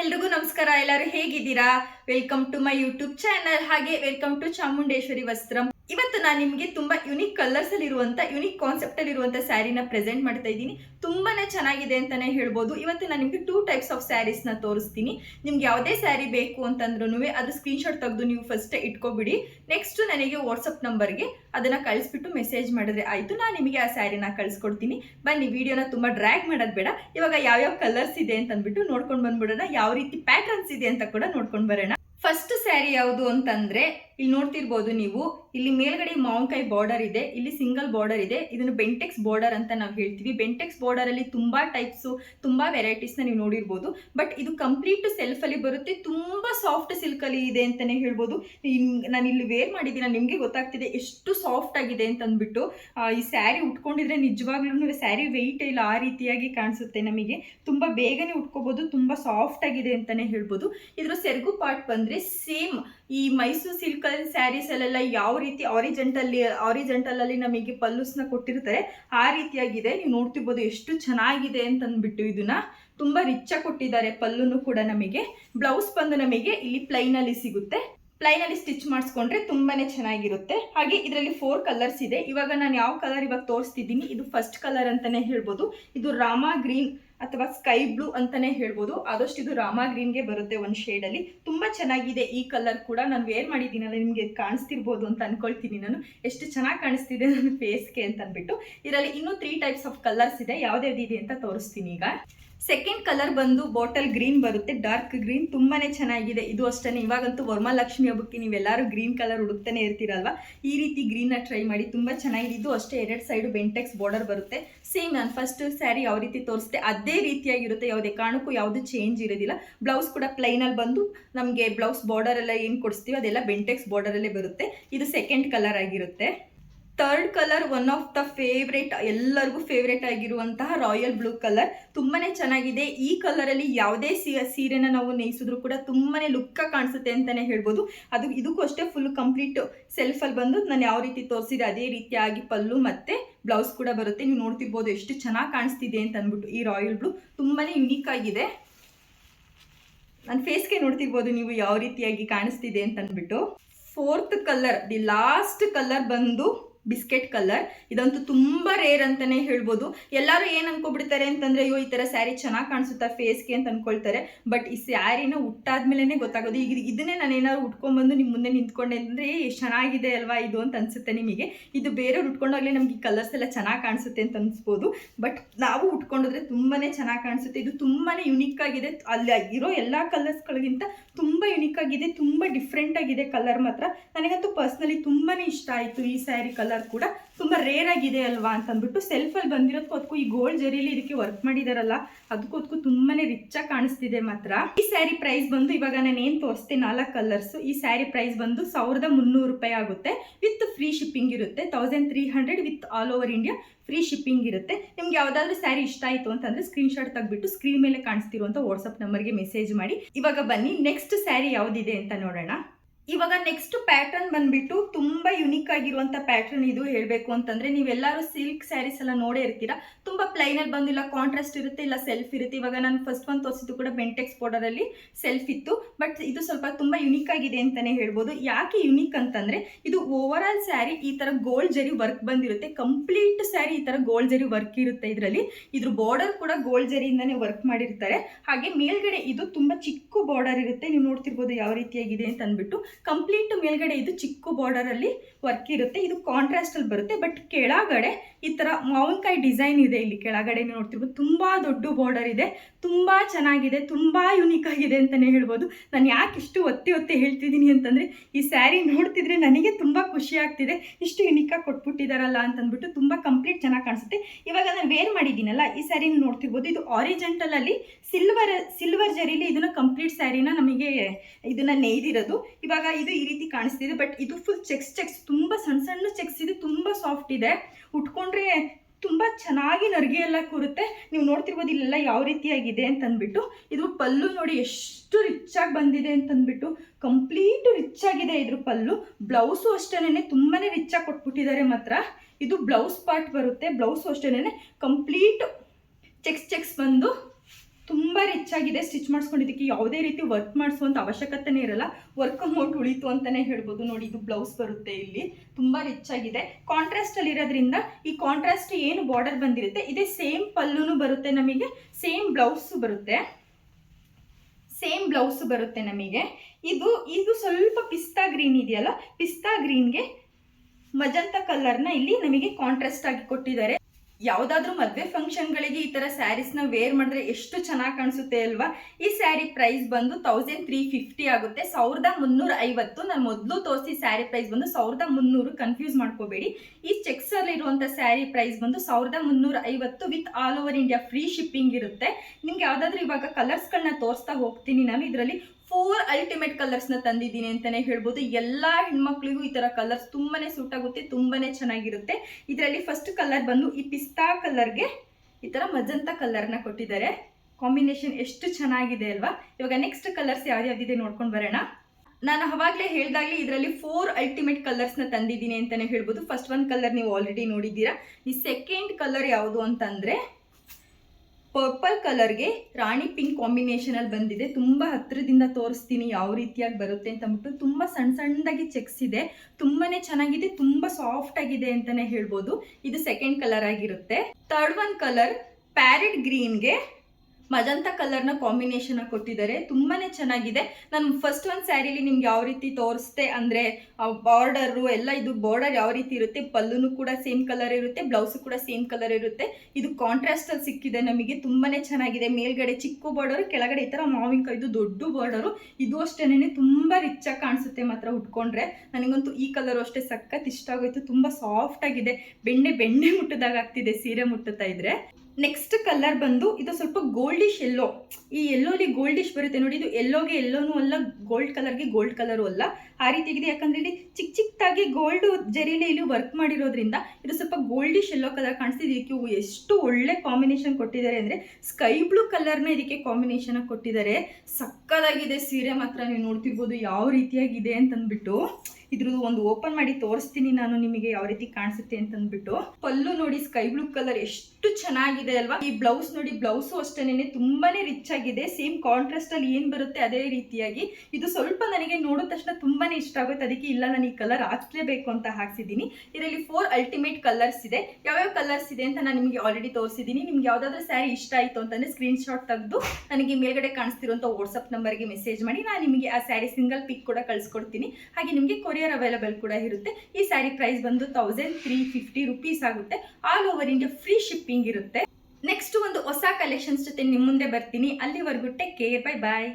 ಎಲ್ರಿಗೂ ನಮಸ್ಕಾರ. ಎಲ್ಲರೂ ಹೇಗಿದ್ದೀರಾ? Welcome to my YouTube channel ಹಾಗೆ ವೆಲ್ಕಮ್ ಟು ಚಾಮುಂಡೇಶ್ವರಿ ವಸ್ತ್ರಂ. ನಾನು ನಿಮಗೆ ತುಂಬಾ ಯುನಿಕ್ ಕಲರ್ಸ್ ಅಲ್ಲಿ ಇರುವಂತ ಯುನಿಕ್ ಕಾನ್ಸೆಪ್ಟ್ ಅಲ್ಲಿ ಇರುವಂತ ಸ್ಯಾರಿನ ಪ್ರೆಸೆಂಟ್ ಮಾಡ್ತಾ ಇದ್ದೀನಿ. ತುಂಬಾನೇ ಚೆನ್ನಾಗಿದೆ ಅಂತಾನೆ ಹೇಳ್ಬೋದು. ಇವತ್ತು ನಾನು ನಿಮಗೆ ಟೂ ಟೈಪ್ಸ್ ಆಫ್ ಸ್ಯಾರೀಸ್ನ ತೋರಿಸ್ತೀನಿ. ನಿಮ್ಗೆ ಯಾವುದೇ ಸ್ಯಾರಿ ಬೇಕು ಅಂತಂದ್ರೂ ಅದು ಸ್ಕ್ರೀನ್ಶಾಟ್ ತೆಗೆದು ನೀವು ಫಸ್ಟ್ ಇಟ್ಕೊಬಿಡಿ. ನೆಕ್ಸ್ಟ್ ನನಗೆ ವಾಟ್ಸಪ್ ನಂಬರ್ಗೆ ಅದನ್ನ ಕಳಿಸ್ಬಿಟ್ಟು ಮೆಸೇಜ್ ಮಾಡಿದ್ರೆ ಆಯ್ತು. ನಾನು ನಿಮಗೆ ಆ ಸ್ಯಾರಿನ ಕಳಿಸ್ಕೊಡ್ತೀನಿ. ಬನ್ನಿ ವಿಡಿಯೋನ ತುಂಬಾ ಡ್ರ್ಯಾಗ್ ಮಾಡೋದು ಬೇಡ. ಇವಾಗ ಯಾವ್ಯಾವ ಕಲರ್ಸ್ ಇದೆ ಅಂತ ಅಂದ್ಬಿಟ್ಟು ನೋಡ್ಕೊಂಡು ಬಂದ್ಬಿಡೋಣ. ಯಾವ ರೀತಿ ಪ್ಯಾಟರ್ನ್ಸ್ ಇದೆ ಅಂತ ಕೂಡ ನೋಡ್ಕೊಂಡು ಬರೋಣ. ಫಸ್ಟ್ ಸ್ಯಾರಿ ಯಾವುದು ಅಂತಂದ್ರೆ, ಇಲ್ಲಿ ನೋಡ್ತಿರ್ಬೋದು ನೀವು, ಇಲ್ಲಿ ಮೇಲ್ಗಡೆ ಮಾವಿನಕಾಯಿ ಬಾರ್ಡರ್ ಇದೆ, ಇಲ್ಲಿ ಸಿಂಗಲ್ ಬಾರ್ಡರ್ ಇದೆ, ಇದನ್ನು ಬೆಂಟೆಕ್ಸ್ ಬಾರ್ಡರ್ ಅಂತ ನಾವು ಹೇಳ್ತೀವಿ. ಬೆಂಟೆಕ್ಸ್ ಬಾರ್ಡರ್ ಅಲ್ಲಿ ತುಂಬಾ ಟೈಪ್ಸ್ ತುಂಬಾ ವೆರೈಟೀಸ್ನ ನೀವು ನೋಡಿರ್ಬೋದು. ಬಟ್ ಇದು ಕಂಪ್ಲೀಟ್ ಸೆಲ್ಫ್ ಅಲ್ಲಿ ಬರುತ್ತೆ, ತುಂಬಾ ಸಾಫ್ಟ್ ಸಿಲ್ಕ್ ಅಲ್ಲಿ ಇದೆ ಅಂತಾನೆ ಹೇಳ್ಬೋದು. ನಾನು ಇಲ್ಲಿ ವೇರ್ ಮಾಡಿದ್ದೀನಿ ನಿಮಗೆ ಗೊತ್ತಾಗ್ತಿದೆ ಎಷ್ಟು ಸಾಫ್ಟ್ ಆಗಿದೆ ಅಂತ ಅಂದ್ಬಿಟ್ಟು ಈ ಸ್ಯಾರಿ ಉಟ್ಕೊಂಡಿದ್ರೆ ನಿಜವಾಗ್ಲೂ ಸ್ಯಾರಿ ವೆಯ್ಟ್ ಇಲ್ಲ ಆ ರೀತಿಯಾಗಿ ಕಾಣಿಸುತ್ತೆ ನಮಗೆ. ತುಂಬಾ ಬೇಗನೆ ಉಟ್ಕೋಬಹುದು ತುಂಬಾ ಸಾಫ್ಟ್ ಆಗಿದೆ ಅಂತಾನೆ ಹೇಳ್ಬೋದು. ಇದ್ರ ಸೆರಗು ಪಾರ್ಟ್ ಬಂದ್ರೆ ಸೇಮ್ ಈ ಮೈಸೂರು ಸಿಲ್ಕ್ ಸ್ಯಾರೀಸ್ ಅಲ್ಲೆಲ್ಲ ಯಾವ ರೀತಿ ಆರಿಜೆಂಟಲ್ ಆರಿಜೆಂಟಲ್ ಅಲ್ಲಿ ನಮಗೆ ಪಲ್ಲುಸ್ನ ಕೊಟ್ಟಿರ್ತಾರೆ, ಆ ರೀತಿಯಾಗಿದೆ. ನೀವು ನೋಡ್ತಿರ್ಬೋದು ಎಷ್ಟು ಚೆನ್ನಾಗಿದೆ ಅಂತ ಅಂದ್ಬಿಟ್ಟು ಇದನ್ನ. ತುಂಬಾ ರಿಚ್ ಆಗಿ ಕೊಟ್ಟಿದ್ದಾರೆ ಪಲ್ಲುನು ಕೂಡ ನಮಗೆ. ಬ್ಲೌಸ್ ಬಂದು ನಮಗೆ ಇಲ್ಲಿ ಪ್ಲೈನ್ ಅಲ್ಲಿ ಸಿಗುತ್ತೆ. ಪ್ಲೈನ್ ಅಲ್ಲಿ ಸ್ಟಿಚ್ ಮಾಡಿಸ್ಕೊಂಡ್ರೆ ತುಂಬಾನೇ ಚೆನ್ನಾಗಿರುತ್ತೆ. ಹಾಗೆ ಇದರಲ್ಲಿ ಫೋರ್ ಕಲರ್ಸ್ ಇದೆ. ಇವಾಗ ನಾನು ಯಾವ ಕಲರ್ ಇವಾಗ ತೋರಿಸ್ತಿದ್ದೀನಿ. ಇದು ಫಸ್ಟ್ ಕಲರ್ ಅಂತಾನೆ ಹೇಳ್ಬೋದು. ಇದು ರಾಮಾ ಗ್ರೀನ್ ಅಥವಾ ಸ್ಕೈ ಬ್ಲೂ ಅಂತಾನೆ ಹೇಳ್ಬೋದು. ಆದಷ್ಟು ಇದು ಗ್ರೀನ್ ಗ್ರೀನ್ಗೆ ಬರುತ್ತೆ ಒಂದು ಶೇಡಲ್ಲಿ. ತುಂಬಾ ಚೆನ್ನಾಗಿದೆ ಈ ಕಲರ್ ಕೂಡ. ನಾನು ವೇರ್ ಮಾಡಿದ್ದೀನಲ್ಲ ನಿಮಗೆ ಕಾಣಿಸ್ತಿರ್ಬೋದು ಅಂತ ಅನ್ಕೊಳ್ತೀನಿ ನಾನು. ಎಷ್ಟು ಚೆನ್ನಾಗಿ ಕಾಣಿಸ್ತಿದೆ ನನ್ನ ಫೇಸ್ಗೆ ಅಂತ ಅಂದ್ಬಿಟ್ಟು ಇದರಲ್ಲಿ ಇನ್ನೂ ತ್ರೀ ಟೈಪ್ಸ್ ಆಫ್ ಕಲರ್ಸ್ ಇದೆ. ಯಾವ್ದ್ಯಾವ್ದಿದೆ ಅಂತ ತೋರಿಸ್ತೀನಿ ಈಗ. ಸೆಕೆಂಡ್ ಕಲರ್ ಬಂದು ಬಾಟಲ್ ಗ್ರೀನ್ ಬರುತ್ತೆ ಡಾರ್ಕ್ ಗ್ರೀನ್ ತುಂಬಾನೇ ಚೆನ್ನಾಗಿದೆ. ಇದು ಅಷ್ಟೇ ಇವಾಗಂತೂ ವರಮಹಾಲಕ್ಷ್ಮಿ ಹಬ್ಬಕ್ಕೆ ನೀವೆಲ್ಲರೂ ಗ್ರೀನ್ ಕಲರ್ ಹುಡುಕ್ತಾನೆ ಇರ್ತೀರಲ್ವಾ? ಈ ರೀತಿ ಗ್ರೀನ್ನ ಟ್ರೈ ಮಾಡಿ ತುಂಬಾ ಚೆನ್ನಾಗಿದೆ. ಇದು ಅಷ್ಟೇ ಎರಡು ಸೈಡು ಬೆಂಟೆಕ್ಸ್ ಬಾರ್ಡರ್ ಬರುತ್ತೆ. ಸೇಮ್ ನಾನು ಫಸ್ಟ್ ಸ್ಯಾರಿ ಯಾವ ರೀತಿ ತೋರಿಸ್ದೆ, ಅದೇ ರೀತಿಯಾಗಿರುತ್ತೆ. ಯಾವುದೇ ಕಾರಣಕ್ಕೂ ಯಾವುದು ಚೇಂಜ್ ಇರೋದಿಲ್ಲ. ಬ್ಲೌಸ್ ಕೂಡ ಪ್ಲೈನಲ್ಲಿ ಬಂದು ನಮಗೆ ಬ್ಲೌಸ್ ಬಾರ್ಡರ್ ಎಲ್ಲ ಏನು ಕೊಡಿಸ್ತೀವಿ ಅದೆಲ್ಲ ಬೆಂಟೆಕ್ಸ್ ಬಾರ್ಡರ್ ಅಲ್ಲೇ ಬರುತ್ತೆ. ಇದು ಸೆಕೆಂಡ್ ಕಲರ್ ಆಗಿರುತ್ತೆ. Third colour one of the favourite ಎಲ್ಲರಿಗೂ ಫೇವ್ರೇಟ್ ಆಗಿರುವಂತಹ ರಾಯಲ್ ಬ್ಲೂ ಕಲರ್ ತುಂಬಾ ಚೆನ್ನಾಗಿದೆ. ಈ ಕಲರ್ ಅಲ್ಲಿ ಯಾವುದೇ ಸೀರೆನ ನಾವು ನೇಯಿಸಿದ್ರು ಕೂಡ ತುಂಬಾ ಲುಕ್ ಕಾಣಿಸುತ್ತೆ ಅಂತಾನೆ ಹೇಳ್ಬೋದು. ಅದು ಇದಕ್ಕೂ ಅಷ್ಟೇ ಫುಲ್ ಕಂಪ್ಲೀಟ್ ಸೆಲ್ಫ್ ಅಲ್ಲಿ ಬಂದು ನಾನು ಯಾವ ರೀತಿ ತೋರಿಸಿದೆ, ಅದೇ ರೀತಿಯಾಗಿ ಪಲ್ಲು ಮತ್ತೆ ಬ್ಲೌಸ್ ಕೂಡ ಬರುತ್ತೆ. ನೀವು ನೋಡ್ತಿರ್ಬೋದು ಎಷ್ಟು ಚೆನ್ನಾಗಿ ಕಾಣಿಸ್ತಿದೆ ಅಂತ ಅಂದ್ಬಿಟ್ಟು ಈ ರಾಯಲ್ ಬ್ಲೂ ತುಂಬಾ ಯುನೀಕ್ ಆಗಿದೆ. ನನ್ನ ಫೇಸ್ಗೆ ನೋಡ್ತಿರ್ಬೋದು ನೀವು ಯಾವ ರೀತಿಯಾಗಿ ಕಾಣಿಸ್ತಿದೆ ಅಂತ ಅಂದ್ಬಿಟ್ಟು. Fourth colour the last colour ಬಂದು ಬಿಸ್ಕೆಟ್ ಕಲರ್. ಇದಂತೂ ತುಂಬಾ ರೇರ್ ಅಂತಾನೆ ಹೇಳ್ಬೋದು. ಎಲ್ಲರೂ ಏನು ಅನ್ಕೊಬಿಡ್ತಾರೆ ಅಂತಂದ್ರೆ, ಅಯ್ಯೋ, ಈ ತರ ಸ್ಯಾರಿ ಚೆನ್ನಾಗಿ ಕಾಣಿಸುತ್ತಾ ಫೇಸ್ಗೆ? ಅಂತ ಅಂದ್ಕೊಳ್ತಾರೆ ಬಟ್ ಈ ಸ್ಯಾರಿನ ಉಟ್ಟಾದ್ಮೇಲೆ ಗೊತ್ತಾಗೋದು. ಈಗ ಇದನ್ನೇ ನಾನು ಏನಾದ್ರು ಉಟ್ಕೊಂಡ್ಬಂದು ನಿಮ್ಮ ಮುಂದೆ ನಿಂತ್ಕೊಂಡೆ ಅಂದ್ರೆ ಎಷ್ಟು ಚೆನ್ನಾಗಿದೆ ಅಲ್ವಾ ಇದು? ಅಂತ ಅನ್ಸುತ್ತೆ ನಿಮಗೆ. ಇದು ಬೇರೆಯವ್ರು ಉಟ್ಕೊಂಡಾಗ್ಲೇ ನಮ್ಗೆ ಈ ಕಲರ್ಸ್ ಎಲ್ಲ ಚೆನ್ನಾಗಿ ಕಾಣಿಸುತ್ತೆ ಅಂತ ಅನ್ಸ್ಬೋದು. ಬಟ್ ನಾವು ಉಟ್ಕೊಂಡಿದ್ರೆ ತುಂಬಾನೇ ಚೆನ್ನಾಗಿ ಕಾಣಿಸುತ್ತೆ. ಇದು ತುಂಬಾನೇ ಯುನೀಕ್ ಆಗಿದೆ. ಅಲ್ಲಿ ಇರೋ ಎಲ್ಲ ಕಲರ್ಸ್ಗಳಿಗಿಂತ ತುಂಬಾ ಯುನೀಕ್ ಆಗಿದೆ. ತುಂಬಾ ಡಿಫ್ರೆಂಟ್ ಆಗಿದೆ ಕಲರ್ ಮಾತ್ರ. ನನಗಂತೂ ಪರ್ಸ್ನಲಿ ತುಂಬಾನೇ ಇಷ್ಟ ಆಯ್ತು ಈ ಸ್ಯಾರಿ ಕಲರ್ ಕೂಡ ತುಂಬಾ ರೇರ್ ಆಗಿದೆ ಅಲ್ವಾ ಅಂತ ಅಂದ್ಬಿಟ್ಟು ಸೆಲ್ಫ್ ಅಲ್ಲಿ ಬಂದಿರೋದಕ್ಕೂ ಅದಕ್ಕೂ ಈ ಗೋಲ್ಡ್ ಜರಿಲಿ ಇದಕ್ಕೆ ವರ್ಕ್ ಮಾಡಿದಾರಲ್ಲ ಅದಕ್ಕೂ ಅದಕ್ಕೂ ತುಂಬಾನೇ ರಿಚ್ ಆಗಿ ಕಾಣಿಸ್ತಿದೆ ಮಾತ್ರ. ಈ ಸ್ಯಾರಿ ಪ್ರೈಸ್ ಬಂದು ಇವಾಗ ನಾನು ಏನ್ ತೋರಿಸ್ತೆ ನಾಲ್ಕು ಕಲರ್ಸ್ ಈ ಸ್ಯಾರಿ ಪ್ರೈಸ್ ಬಂದು ಸಾವಿರದ ಮುನ್ನೂರು ರೂಪಾಯಿ ಆಗುತ್ತೆ. ವಿತ್ ಫ್ರೀ ಶಿಪ್ಪಿಂಗ್ ಇರುತ್ತೆ thousand three hundred with all over India free shipping ಇರುತ್ತೆ. ನಿಮ್ಗೆ ಯಾವ್ದಾದ್ರು ಸ್ಯಾರಿ ಇಷ್ಟ ಆಯ್ತು ಅಂತಂದ್ರೆ ಸ್ಕ್ರೀನ್ ಶಾಟ್ ತೆಗ್ಬಿಟ್ಟು ಸ್ಕ್ರೀನ್ ಮೇಲೆ ಕಾಣಿಸ್ತಿರುವಂತ ವಾಟ್ಸ್ಆಪ್ ನಂಬರ್ಗೆ ಮೆಸೇಜ್ ಮಾಡಿ. ಇವಾಗ ಬನ್ನಿ ನೆಕ್ಸ್ಟ್ ಸ್ಯಾರಿ ಯಾವ್ದಿದೆ ಅಂತ ನೋಡೋಣ. ಇವಾಗ ನೆಕ್ಸ್ಟ್ ಪ್ಯಾಟರ್ನ್ ಬಂದ್ಬಿಟ್ಟು ತುಂಬಾ ಯುನಿಕ್ ಆಗಿರುವಂತ ಪ್ಯಾಟರ್ನ್ ಇದು ಹೇಳಬೇಕು ಅಂತಂದ್ರೆ ನೀವೆಲ್ಲರೂ ಸಿಲ್ಕ್ ಸ್ಯಾರೀಸ್ ಎಲ್ಲ ನೋಡೇ ಇರ್ತೀರಾ? ತುಂಬಾ ಪ್ಲೈನ್ ಅಲ್ಲಿ ಬಂದಿಲ್ಲ ಕಾಂಟ್ರಾಸ್ಟ್ ಇರುತ್ತೆ, ಇಲ್ಲ ಸೆಲ್ಫ್ ಇರುತ್ತೆ. ಇವಾಗ ನಾನು ಫಸ್ಟ್ ಒಂದು ತೋರಿಸಿದ್ದು ಕೂಡ ಬೆಂಟೆಕ್ಸ್ ಬಾರ್ಡರ್ ಅಲ್ಲಿ ಸೆಲ್ಫ್ ಇತ್ತು. ಬಟ್ ಇದು ಸ್ವಲ್ಪ ತುಂಬಾ ಯುನಿಕ್ ಆಗಿದೆ ಅಂತಾನೆ ಹೇಳ್ಬೋದು. ಯಾಕೆ ಯುನಿಕ್ ಅಂತಂದ್ರೆ ಇದು ಓವರ್ ಆಲ್ ಸ್ಯಾರಿ ಈ ತರ ಗೋಲ್ಡ್ ಜರಿ ವರ್ಕ್ ಬಂದಿರುತ್ತೆ. ಕಂಪ್ಲೀಟ್ ಸ್ಯಾರಿ ಈ ತರ ಗೋಲ್ಡ್ ಜರಿ ವರ್ಕ್ ಇರುತ್ತೆ ಇದರಲ್ಲಿ. ಇದ್ರ ಬಾರ್ಡರ್ ಕೂಡ ಗೋಲ್ಡ್ ಜರಿಯಿಂದಾನೆ ವರ್ಕ್ ಮಾಡಿರ್ತಾರೆ. ಹಾಗೆ ಮೇಲ್ಗಡೆ ಇದು ತುಂಬಾ ಚಿಕ್ಕ ಬಾರ್ಡರ್ ಇರುತ್ತೆ. ನೀವು ನೋಡ್ತಿರ್ಬೋದು ಯಾವ ರೀತಿಯಾಗಿದೆ ಅಂತ ಅಂದ್ಬಿಟ್ಟು. ಕಂಪ್ಲೀಟ್ ಮೇಲ್ಗಡೆ ಇದು ಚಿಕ್ಕ ಬಾರ್ಡರ್ ಅಲ್ಲಿ ವರ್ಕ್ ಇರುತ್ತೆ. ಇದು ಕಾಂಟ್ರಾಸ್ಟ್ ಅಲ್ಲಿ ಬರುತ್ತೆ. ಬಟ್ ಕೆಳಗಡೆ ಈ ತರ ಮಾವಿನಕಾಯಿ ಡಿಸೈನ್ ಇದೆ ಇಲ್ಲಿ. ಕೆಳಗಡೆ ನೋಡ್ತಿರ್ಬೋದು. ತುಂಬಾ ದೊಡ್ಡ ಬಾರ್ಡರ್ ಇದೆ. ತುಂಬಾ ಚೆನ್ನಾಗಿದೆ. ತುಂಬಾ ಯುನೀಕ್ ಆಗಿದೆ ಅಂತಾನೆ ಹೇಳ್ಬೋದು. ನಾನು ಯಾಕೆ ಇಷ್ಟು ಒತ್ತಿ ಒತ್ತಿ ಹೇಳ್ತಿದ್ದೀನಿ ಅಂತಂದ್ರೆ, ಈ ಸ್ಯಾರಿ ನೋಡ್ತಿದ್ರೆ ನನಗೆ ತುಂಬಾ ಖುಷಿ ಆಗ್ತಿದೆ. ಇಷ್ಟು ಕೊಟ್ಬಿಟ್ಟಿದಾರಲ್ಲ ಅಂತ ಅಂದ್ಬಿಟ್ಟು ತುಂಬಾ ಕಂಪ್ಲೀಟ್ ಚೆನ್ನಾಗಿ ಕಾಣಿಸುತ್ತೆ. ಇವಾಗ ನಾನು ವೇರ್ ಮಾಡಿದ್ದೀನಲ್ಲ, ಈ ಸ್ಯಾರಿನ ನೋಡ್ತಿರ್ಬೋದು. ಇದು ಆರಿಜೆಂಟಲ್ ಅಲ್ಲಿ ಸಿಲ್ವರ್ ಸಿಲ್ವರ್ ಜರಿಲಿ ಇದನ್ನ ಕಂಪ್ಲೀಟ್ ಸ್ಯಾರಿನ ನಮಗೆ ಇದನ್ನ ನೇಯ್ದಿರೋದು. ಇವಾಗ ಇದು ಈ ರೀತಿ ಕಾಣಿಸ್ತಿದೆ ಬಟ್ ಇದು ಫುಲ್ ಚೆಕ್ಸ್ ಚೆಕ್ಸ್ ತುಂಬ ಸಣ್ಣ ಸಣ್ಣ ಚೆಕ್ಸ್ ಇದೆ, ತುಂಬ ಸಾಫ್ಟ್ ಇದೆ. ಉಟ್ಕೊಂಡ್ರೆ ತುಂಬ ಚೆನ್ನಾಗಿ ನರ್ಗೆ ಎಲ್ಲ ಕೂರುತ್ತೆ. ನೀವು ನೋಡ್ತಿರ್ಬೋದು ಇಲ್ಲೆಲ್ಲ ಯಾವ ರೀತಿಯಾಗಿದೆ ಅಂತಂದ್ಬಿಟ್ಟು. ಇದು ಪಲ್ಲು ನೋಡಿ ಎಷ್ಟು ರಿಚ್ ಆಗಿ ಬಂದಿದೆ ಅಂತಂದ್ಬಿಟ್ಟು. ಕಂಪ್ಲೀಟ್ ರಿಚ್ ಆಗಿದೆ ಇದ್ರ ಪಲ್ಲು. ಬ್ಲೌಸು ಅಷ್ಟೇನೆ ತುಂಬಾ ರಿಚ್ ಆಗಿ ಕೊಟ್ಬಿಟ್ಟಿದ್ದಾರೆ ಮಾತ್ರ. ಇದು ಬ್ಲೌಸ್ ಪಾರ್ಟ್ ಬರುತ್ತೆ. ಬ್ಲೌಸು ಅಷ್ಟೇನೆ ಕಂಪ್ಲೀಟ್ ಚೆಕ್ಸ್ ಚೆಕ್ಸ್ ಬಂದು ತುಂಬ ರಿಚ್ ಆಗಿದೆ ಸ್ಟಿಚ್ ಮಾಡಿಸ್ಕೊಂಡಿದ್ದಕ್ಕೆ ಯಾವುದೇ ರೀತಿ ವರ್ಕ್ ಮಾಡಿಸುವಂಥ ಅವಶ್ಯಕತೆನೇ ಇರಲ್ಲ. ವರ್ಕ್ ಅಮೌಂಟ್ ಉಳಿತು ಅಂತಲೇ ಹೇಳ್ಬೋದು ನೋಡಿ, ಇದು ಬ್ಲೌಸ್ ಬರುತ್ತೆ ಇಲ್ಲಿ. ತುಂಬ ರಿಚ್ ಆಗಿದೆ. ಕಾಂಟ್ರಾಸ್ಟಲ್ಲಿ ಇರೋದ್ರಿಂದ ಈ ಕಾಂಟ್ರಾಸ್ಟ್ ಏನು ಬಾರ್ಡರ್ ಬಂದಿರುತ್ತೆ, ಇದೇ ಸೇಮ್ ಪಲ್ಲುನು ಬರುತ್ತೆ ನಮಗೆ ಸೇಮ್ ಬ್ಲೌಸು ಬರುತ್ತೆ. ಸೇಮ್ ಬ್ಲೌಸ್ ಬರುತ್ತೆ ನಮಗೆ. ಇದು ಇದು ಸ್ವಲ್ಪ ಪಿಸ್ತಾ ಗ್ರೀನ್ ಇದೆಯಲ್ಲ, ಪಿಸ್ತಾ ಗ್ರೀನ್ಗೆ ಮಜಂತ ಕಲರ್ನ ಇಲ್ಲಿ ನಮಗೆ ಕಾಂಟ್ರಾಸ್ಟ್ ಆಗಿ ಕೊಟ್ಟಿದ್ದಾರೆ. ಯಾವುದಾದ್ರೂ ಮದುವೆ ಫಂಕ್ಷನ್ಗಳಿಗೆ ಈ ಥರ ಸ್ಯಾರೀಸ್ನ ವೇರ್ ಮಾಡಿದ್ರೆ ಎಷ್ಟು ಚೆನ್ನಾಗಿ ಕಾಣಿಸುತ್ತೆ ಅಲ್ವಾ? ಈ ಸ್ಯಾರಿ ಪ್ರೈಸ್ ಬಂದು ತೌಸಂಡ್ ತ್ರೀ ಫಿಫ್ಟಿ ಆಗುತ್ತೆ. ಸಾವಿರದ ಮುನ್ನೂರ ಐವತ್ತು ನಾನು ಮೊದಲು ತೋರಿಸಿ ಸ್ಯಾರಿ ಪ್ರೈಸ್ ಬಂದು ಸಾವಿರದ ಮುನ್ನೂರು ಕನ್ಫ್ಯೂಸ್ ಮಾಡ್ಕೋಬೇಡಿ. ಈ ಚೆಕ್ಸಲ್ಲಿ ಇರುವಂಥ ಸ್ಯಾರಿ ಪ್ರೈಸ್ ಬಂದು ಸಾವಿರದ ಮುನ್ನೂರ ಐವತ್ತು with all over India free shipping ಇರುತ್ತೆ. ನಿಮ್ಗೆ ಯಾವುದಾದ್ರೂ ಇವಾಗ ಕಲರ್ಸ್ಗಳನ್ನ ತೋರಿಸ್ತಾ ಹೋಗ್ತೀನಿ ನಾನು. ಇದರಲ್ಲಿ ಫೋರ್ ಅಲ್ಟಿಮೇಟ್ ಕಲರ್ಸ್ನ ತಂದಿದ್ದೀನಿ ಅಂತಾನೆ ಹೇಳ್ಬೋದು. ಎಲ್ಲಾ ಹೆಣ್ಮಕ್ಳಿಗೂ ಈ ತರ ಕಲರ್ಸ್ ತುಂಬಾನೇ ಸೂಟ್ ಆಗುತ್ತೆ, ತುಂಬಾನೇ ಚೆನ್ನಾಗಿರುತ್ತೆ. ಇದರಲ್ಲಿ ಫಸ್ಟ್ ಕಲರ್ ಬಂದು ಈ ಪಿಸ್ತಾ ಕಲರ್ಗೆ ಈ ತರ ಮಜಂತ ನ ಕೊಟ್ಟಿದ್ದಾರೆ. ಕಾಂಬಿನೇಷನ್ ಎಷ್ಟು ಚೆನ್ನಾಗಿದೆ ಅಲ್ವಾ? ಇವಾಗ ನೆಕ್ಸ್ಟ್ ಕಲರ್ಸ್ ಯಾವ್ಯಾವ್ದಿದೆ ನೋಡ್ಕೊಂಡು ಬರೋಣ. ನಾನು ಅವಾಗಲೇ ಹೇಳ್ದಾಗಲೇ ಇದರಲ್ಲಿ ಫೋರ್ ಅಲ್ಟಿಮೇಟ್ ಕಲರ್ಸ್ನ ತಂದಿದ್ದೀನಿ ಅಂತಲೇ ಹೇಳ್ಬೋದು. ಫಸ್ಟ್ ಒಂದು ಕಲರ್ ನೀವು ಆಲ್ರೆಡಿ ನೋಡಿದ್ದೀರಾ. ಈ ಸೆಕೆಂಡ್ ಕಲರ್ ಯಾವುದು ಅಂತಂದರೆ ಪರ್ಪಲ್ ಕಲರ್ಗೆ ರಾಣಿ ಪಿಂಕ್ ಕಾಂಬಿನೇಷನ್ ಅಲ್ಲಿ ಬಂದಿದೆ. ತುಂಬಾ ಹತ್ತಿರದಿಂದ ತೋರಿಸ್ತೀನಿ ಯಾವ ರೀತಿಯಾಗಿ ಬರುತ್ತೆ ಅಂತ ಅಂದ್ಬಿಟ್ಟು ತುಂಬಾ ಸಣ್ಣ ಸಣ್ಣದಾಗಿ ಚೆಕ್ಸ್ ಇದೆ. ತುಂಬಾನೇ ಚೆನ್ನಾಗಿದೆ, ತುಂಬಾ ಸಾಫ್ಟ್ ಆಗಿದೆ ಅಂತಾನೆ ಹೇಳ್ಬೋದು. ಇದು ಸೆಕೆಂಡ್ ಕಲರ್ ಆಗಿರುತ್ತೆ. ತರ್ಡ್ ಒನ್ ಕಲರ್ ಪ್ಯಾರೆಟ್ ಗ್ರೀನ್ಗೆ ಮಜಂತ ಕಲರ್ನ ಕಾಂಬಿನೇಷನ್ ಕೊಟ್ಟಿದ್ದಾರೆ. ತುಂಬಾನೇ ಚೆನ್ನಾಗಿದೆ. ನಾನು ಫಸ್ಟ್ ಒಂದು ಸ್ಯಾರಿಲಿ ನಿಮ್ಗೆ ಯಾವ ರೀತಿ ತೋರಿಸ್ದೆ ಅಂದರೆ ಬಾರ್ಡರು ಎಲ್ಲ ಇದು ಬಾರ್ಡರ್ ಯಾವ ರೀತಿ ಇರುತ್ತೆ, ಪಲ್ಲುನು ಕೂಡ ಸೇಮ್ ಕಲರ್ ಇರುತ್ತೆ ಬ್ಲೌಸು ಕೂಡ ಸೇಮ್ ಕಲರ್ ಇರುತ್ತೆ. ಇದು ಕಾಂಟ್ರಾಸ್ಟ್ ಅಲ್ಲಿ ಸಿಕ್ಕಿದೆ ನಮಗೆ. ತುಂಬಾನೇ ಚೆನ್ನಾಗಿದೆ. ಮೇಲ್ಗಡೆ ಚಿಕ್ಕ ಬಾರ್ಡರ್ ಕೆಳಗಡೆ ಈ ಥರ ಮಾವಿನಕಾಯ್ದು ದೊಡ್ಡ ಬಾರ್ಡರು ಇದು ಅಷ್ಟೇನೆ ತುಂಬಾ ರಿಚ್ ಆಗಿ ಕಾಣಿಸುತ್ತೆ ಮಾತ್ರ ಉಟ್ಕೊಂಡ್ರೆ. ನನಗಂತೂ ಈ ಕಲರ್ ಅಷ್ಟೇ ಸಖತ್ ಇಷ್ಟ ಆಗೋಯ್ತು. ತುಂಬಾ ಸಾಫ್ಟ್ ಆಗಿದೆ. ಬೆಣ್ಣೆ ಬೆಣ್ಣೆ ಮುಟ್ಟದಾಗ ಆಗ್ತಿದೆ ಸೀರೆ ಮುಟ್ಟುತ್ತಾ ಇದ್ರೆ. ನೆಕ್ಸ್ಟ್ ಕಲರ್ ಬಂದು ಇದು ಸ್ವಲ್ಪ ಗೋಲ್ಡಿಶ್ ಎಲ್ಲೋ ಈ ಎಲ್ಲೋಲಿ ಗೋಲ್ಡಿಶ್ ಬರುತ್ತೆ ನೋಡಿ, ಇದು ಎಲ್ಲೋಗೆ ಎಲ್ಲೋನು ಅಲ್ಲ ಗೋಲ್ಡ್ ಕಲರ್ಗೆ ಗೋಲ್ಡ್ ಕಲರು ಅಲ್ಲ. ಆ ರೀತಿ ಇದೆ ಯಾಕಂದ್ರೆ ಇಲ್ಲಿ ಚಿಕ್ಕ ಚಿಕ್ಕದಾಗಿ ಗೋಲ್ಡ್ ಜರಿಲೇ ಇಲ್ಲಿ ವರ್ಕ್ ಮಾಡಿರೋದ್ರಿಂದ ಇದು ಸ್ವಲ್ಪ ಗೋಲ್ಡಿಶ್ ಎಲ್ಲೋ ಕಲರ್ ಕಾಣಿಸ್ತಿದೆ. ಇದಕ್ಕೆ ಎಷ್ಟು ಒಳ್ಳೆ ಕಾಂಬಿನೇಷನ್ ಕೊಟ್ಟಿದ್ದಾರೆ ಅಂದ್ರೆ ಸ್ಕೈ ಬ್ಲೂ ಕಲರ್ನ ಇದಕ್ಕೆ ಕಾಂಬಿನೇಷನ್ ಕೊಟ್ಟಿದ್ದಾರೆ. ಸಕ್ಕದಾಗಿದೆ. ಸೀರೆ ಮಾತ್ರ ನೀವು ನೋಡ್ತಿರ್ಬೋದು ಯಾವ ರೀತಿಯಾಗಿದೆ ಅಂತಂದ್ಬಿಟ್ಟು. ಇದ್ರದ್ದು ಒಂದು ಓಪನ್ ಮಾಡಿ ತೋರಿಸ್ತೀನಿ ನಾನು ನಿಮಗೆ ಯಾವ ರೀತಿ ಕಾಣಿಸುತ್ತೆ ಅಂತಂದ್ಬಿಟ್ಟು. ಪಲ್ಲು ನೋಡಿ ಸ್ಕೈ ಬ್ಲೂ ಕಲರ್ ಎಷ್ಟು ಚೆನ್ನಾಗಿದೆ ಅಲ್ವಾ? ಈ ಬ್ಲೌಸ್ ನೋಡಿ ಬ್ಲೌಸು ಅಷ್ಟೇನೆ ತುಂಬಾನೇ ರಿಚ್ ಆಗಿದೆ. ಸೇಮ್ ಕಾಂಟ್ರಾಸ್ಟ್ ಅಲ್ಲಿ ಏನ್ ಬರುತ್ತೆ ಅದೇ ರೀತಿಯಾಗಿ. ಇದು ಸ್ವಲ್ಪ ನನಗೆ ನೋಡಿದ ತಕ್ಷಣ ತುಂಬಾನೇ ಇಷ್ಟ ಆಗುತ್ತೆ. ಅದಕ್ಕೆ ಇಲ್ಲ, ನಾನು ಈ ಕಲರ್ ಹಾಕ್ಲೇಬೇಕು ಅಂತ ಹಾಕ್ಸಿದ್ದೀನಿ. ಇದರಲ್ಲಿ ಫೋರ್ ಅಲ್ಟಿಮೇಟ್ ಕಲರ್ಸ್ ಇದೆ. ಯಾವ್ಯಾವ ಕಲರ್ಸ್ ಇದೆ ಅಂತ ನಾನು ನಿಮಗೆ ಆಲ್ರೆಡಿ ತೋರಿಸಿದ್ದೀನಿ. ನಿಮ್ಗೆ ಯಾವ್ದಾದ್ರು ಸ್ಯಾರಿ ಇಷ್ಟ ಆಯ್ತು ಅಂತಂದ್ರೆ ಸ್ಕ್ರೀನ್ ಶಾಟ್ ತೆಗೆದು ನನಗೆ ಮೇಲ್ಗಡೆ ಕಾಣಿಸ್ತಿರುವಂಥ ವಾಟ್ಸಪ್ ನಂಬರ್ಗೆ ಮೆಸೇಜ್ ಮಾಡಿ. ನಾನು ನಿಮಗೆ ಆ ಸ್ಯಾರಿ ಸಿಂಗಲ್ ಪಿಕ್ ಕೂಡ ಕಳಿಸ್ಕೊಡ್ತೀನಿ. ಹಾಗೆ ನಿಮಗೆ ಕೊರಿಯರ್ ಅವೈಲಬಲ್ ಕೂಡ ಇರುತ್ತೆ. ಈ ಸ್ಯಾರಿ ಪ್ರೈಸ್ ಬಂದು ತೌಸಂಡ್ ತ್ರೀ ಫಿಫ್ಟಿ ರುಪೀಸ್ ಆಗುತ್ತೆ. All over India free shipping ಇರುತ್ತೆ. ನೆಕ್ಸ್ಟ್ ಒಂದು ಹೊಸ ಕಲೆಕ್ಷನ್ಸ್ ಜೊತೆ ನಿಮ್ಮ ಮುಂದೆ ಬರ್ತೀನಿ. ಅಲ್ಲಿವರೆಗೂ ಟೇಕ್ ಕೇರ್ ಬೈ ಬಾಯ್